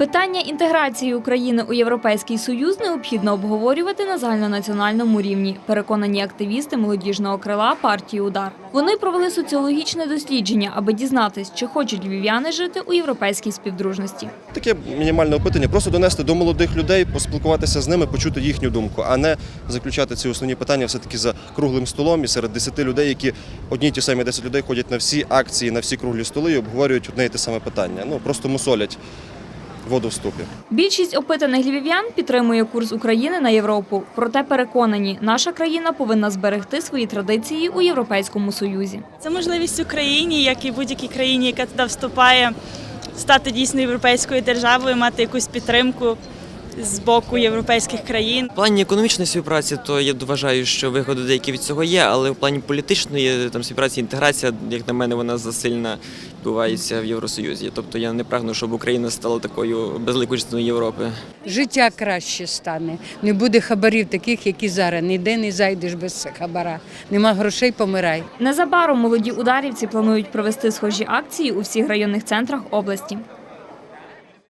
Питання інтеграції України у Європейський Союз необхідно обговорювати на загальнонаціональному рівні. Переконані активісти молодіжного крила партії Удар. Вони провели соціологічне дослідження, аби дізнатись, чи хочуть львів'яни жити у європейській співдружності. Таке мінімальне опитання, просто донести до молодих людей, поспілкуватися з ними, почути їхню думку, а не заключати ці основні питання все-таки за круглим столом і серед 10 людей, які одні ті самі 10 людей ходять на всі акції, на всі круглі столи і обговорюють одне і те саме питання. Ну просто мусолять воду в ступі. Більшість опитаних львів'ян підтримує курс України на Європу. Проте переконані, наша країна повинна зберегти свої традиції у Європейському Союзі. Це можливість Україні, як і будь-якій країні, яка туди вступає, стати дійсно європейською державою, мати якусь підтримку з боку європейських країн. В плані економічної співпраці, то я вважаю, що вигоди деякі від цього є, але в плані політичної там співпраці, інтеграція, як на мене, вона засильно відбувається в Євросоюзі. Тобто я не прагну, щоб Україна стала такою безликою частиною Європи. Життя краще стане. Не буде хабарів таких, які зараз. Ніде не зайдеш без хабара. Нема грошей, помирай. Незабаром молоді ударівці планують провести схожі акції у всіх районних центрах області.